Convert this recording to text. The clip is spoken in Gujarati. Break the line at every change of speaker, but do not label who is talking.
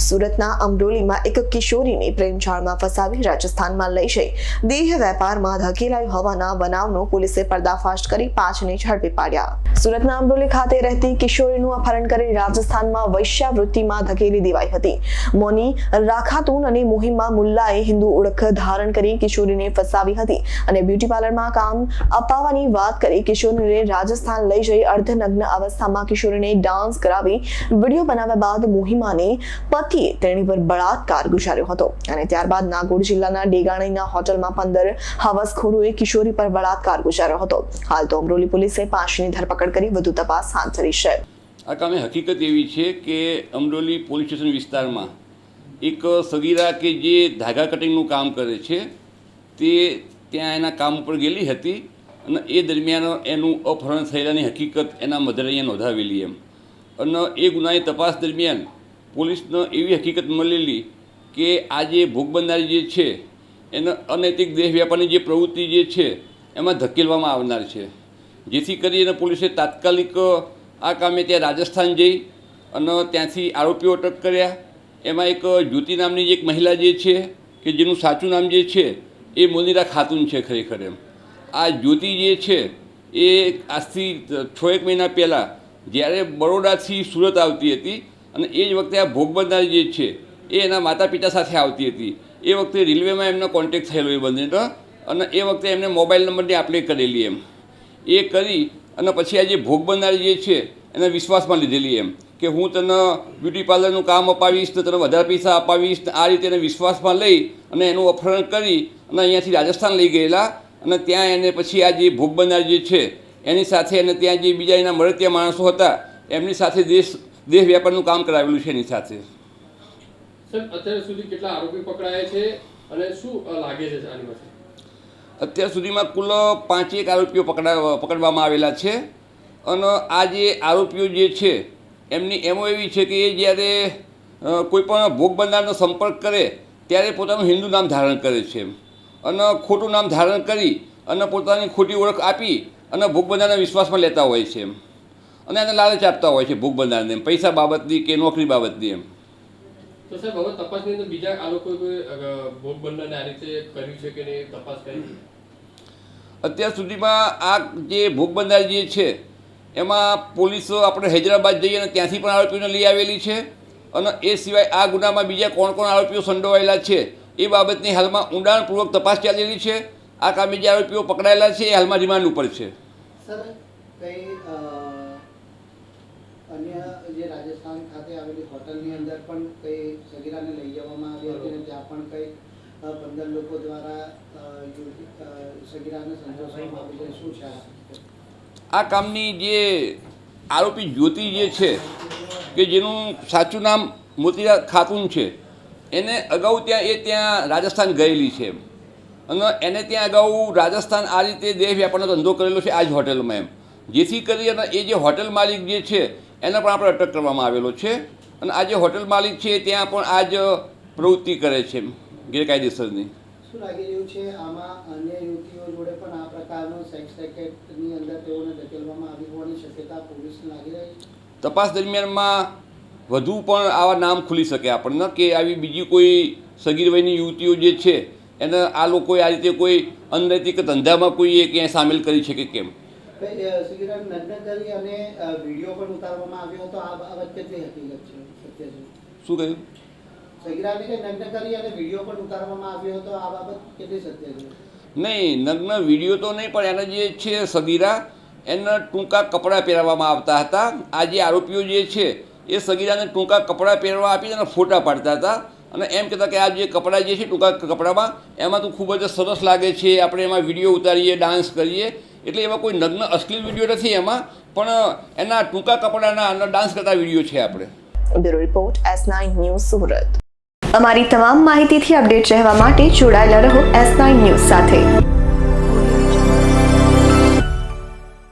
સુરતના અમરોલીમાં એક કિશોરીને પ્રેમજાળમાં ફસાવી રાજસ્થાનમાં લઈ જઈ. દેહ વેપારમાં ધકેલાઈ હોવાના બનાવનો પોલીસે પર્દાફાશ કરી પાંચને ઝડપી પાડ્યા. સુરતના અમરોલી ખાતે રહેતી કિશોરીનું અપહરણ કરી રાજસ્થાનમાં વૈશ્યાવૃત્તિમાં ધકેલી દેવાઈ હતી. મોની રાખાતુન અને મુહિમા મુલ્લાએ હિન્દુ ઓળખ ધારણ કરી કિશોરીને ફસાવી હતી અને બ્યુટી પાર્લરમાં કામ અપાવવાની વાત કરી કિશોરીને રાજસ્થાન લઈ જઈ અર્ધનગ્ન અવસ્થામાં કિશોરીને ડાન્સ કરાવી વીડિયો બનાવ્યા બાદ મુહિમાને પતિએ તેણી પર બળાત્કાર ગુજાર્યો હતો અને ત્યારબાદ નાગોર જિલ્લાના ડેગાણીના હોટલમાં પંદર હવસખોરોએ કિશોરી પર બળાત્કાર ગુજાર્યો હતો. હાલ તો અમરોલી પોલીસે પાંચની ધરપકડ કરી વધુ તપાસ હાથ ધરી છે.
આ કામે હકીકત એવી છે કે અમરોલી પોલીસ સ્ટેશન વિસ્તારમાં એક સગીરા કે જે ધાગા કટિંગનું કામ કરે છે, તે ત્યાં એના કામ ઉપર ગયેલી હતી અને એ દરમિયાન એનું અપહરણ થયેલાની હકીકત એના મધરે નોંધાવેલી એમ. અને એ ગુનાની તપાસ દરમિયાન પોલીસને એવી હકીકત મળેલી કે આ જે ભોગ બનનારી જે છે, એને અનૈતિક દેહ વ્યાપારની જે પ્રવૃત્તિ જે છે, એમાં ધકેલવામાં આવનાર છે. જેથી કરીને પોલીસે તાત્કાલિક આ કામે ત્યાં રાજસ્થાન જઈ અને ત્યાંથી આરોપીઓ અટક કર્યા. એમાં એક જ્યોતિ નામની જે એક મહિલા જે છે, કે જેનું સાચું નામ જે છે, એ મોનીરા ખાતુન છે ખરેખર એમ. આ જ્યોતિ જે છે, એ આજથી છ એક મહિના પહેલાં જ્યારે બરોડાથી સુરત આવતી હતી અને એ જ વખતે આ ભોગ બનનારી જે છે, એ એના માતા પિતા સાથે આવતી હતી. એ વખતે રેલવેમાં એમનો કોન્ટેક થયેલો એ બંનેનો અને એ વખતે એમને મોબાઈલ નંબરની આપલે કરેલી એમ. એ કરી અને પછી આ જે ભોગ બનનારી જે છે, એને વિશ્વાસમાં લીધેલી એમ કે હું તને બ્યુટી પાર્લરનું કામ અપાવીશ, તો તને વધારે પૈસા અપાવીશ, આ રીતે એને વિશ્વાસમાં લઈ અને એનું અપહરણ કરી અને અહીંયાથી રાજસ્થાન લઈ ગયેલા અને ત્યાં એને પછી આ જે ભોગ બનનાર જે છે, એની સાથે અને ત્યાં જે બીજા એના મળતિયા માણસો હતા, એમની સાથે દેશ દેહ વ્યાપારનું કામ કરાવેલું છે એની સાથે.
અત્યાર સુધી કેટલા આરોપી પકડાયા છે અને શું લાગે છે આની
અત્યાર સુધીમાં કુલ પાંચેક આરોપીઓ પકડા પકડવામાં આવેલા છે. અને આ જે આરોપીઓ જે છે એમની એમો એવી છે કે એ જ્યારે કોઈ પણ ભોગ બંધારણનો સંપર્ક કરે ત્યારે પોતાનું હિન્દુ નામ ધારણ કરે છે અને ખોટું નામ ધારણ કરી અને પોતાની ખોટી ઓળખ આપી અને ભોગ બંધારણના વિશ્વાસમાં લેતા હોય છે એમ. અને એને લાલચ આપતા હોય છે ભૂખ બંધારણને એમ, પૈસા બાબતની કે નોકરી બાબતની એમ.
તો સાહેબ હવે તપાસની અંદર બીજા આ ભોગ બનનારને આ રીતે કર્યું છે કે નહીં તપાસ કરી
અત્યાર સુધીમાં આ જે ભોગ બંધાર જે છે એમાં પોલીસ આપણે હૈદરાબાદ જઈએ અને ત્યાંથી પણ આરોપીઓને લઈ આવેલી છે અને એ સિવાય આ ગુનામાં બીજા કોણ કોણ આરોપીઓ સંડોવાયેલા છે એ બાબતની હાલમાં ઊંડાણપૂર્વક તપાસ ચાલેલી છે. આ કામે જે આરોપીઓ પકડાયેલા છે એ હાલમાં રિમાન્ડ ઉપર છે.
સર રાજસ્થાન ખાતે આવેલી હોટલની અંદર પણ કઈ સગીરાને લઈ જવામાં આવી હતી અને ત્યાં પણ કઈ પંદર લોકો દ્વારા સગીરાને સંતોષવામાં આવી છે શું છે? આ?
આ કામની જે આરોપી જ્યોતિ જે છે કે જેનું સાચું નામ મોતીરા ખાતુન છે એને અગાઉ ત્યાં એ ત્યાં રાજસ્થાન ગયેલી છે અને એને ત્યાં અગાઉ રાજસ્થાન આ રીતે દેહ વ્યાપારનો ધંધો કરેલો છે આ જ હોટેલમાં એમ. જેથી કરી અને એ જે હોટેલ માલિક જે છે એને પણ આપણે અટક કરવામાં આવેલો છે. અને આ જે હોટેલ માલિક છે ત્યાં પણ આ જ પ્રવૃત્તિ કરે છે ગેરકાયદેસરની.
શું લાગી રહ્યું છે? આમાં અન્ય યુવતીઓ જોડે પણ આ પ્રકારનો સેક્સ રેકેટની અંદર તેઓને ધકેલવામાં આવી હોવાની શક્યતા પોલીસને લાગી રહી છે?
તપાસ દરમિયાનમાં વધુ પણ આવા નામ ખુલી શકે આપણને કે આવી બીજી કોઈ સગીર વયની યુવતીઓ જે છે એને આ લોકોએ આ રીતે કોઈ અનૈતિક ધંધામાં કોઈ ક્યાંય સામેલ કરી છે કે કેમ?
કરી અને વીડિયો પણ ઉતારવામાં આવ્યો હતો. આ બાબત કેટલી હકીકત છે સત્ય છે
શું કહ્યું?
કરી અને વીડિયો પણ ઉતારવામાં આવ્યો હતો? આ બાબત કેટલી સત્ય છે?
નહીં નગ્ન વીડિયો તો નહીં પણ એના જે છે સગીરા એના ટૂંકા કપડાં પહેરાવવામાં આવતા હતા. આ જે આરોપીઓ જે છે એ સગીરાને ટૂંકા કપડાં પહેરવા આપી અને ફોટા પાડતા હતા. અને એમ કહેતા કે આ જે કપડાં જે છે ટૂંકા કપડામાં એમાં તો ખૂબ જ સરસ લાગે છે. આપણે એમાં વીડિયો ઉતારીએ ડાન્સ કરીએ. એટલે એવા કોઈ નગ્ન અશ્લીલ વીડિયો નથી એમાં, પણ એના ટૂંકા કપડાના ડાન્સ કરતા વીડિયો છે આપણે.
Bureau report, S nine news Surat. અમારી તમામ માહિતીથી અપડેટ રહેવા માટે જોડાયેલા રહો એસ નાઇન ન્યૂઝ સાથે.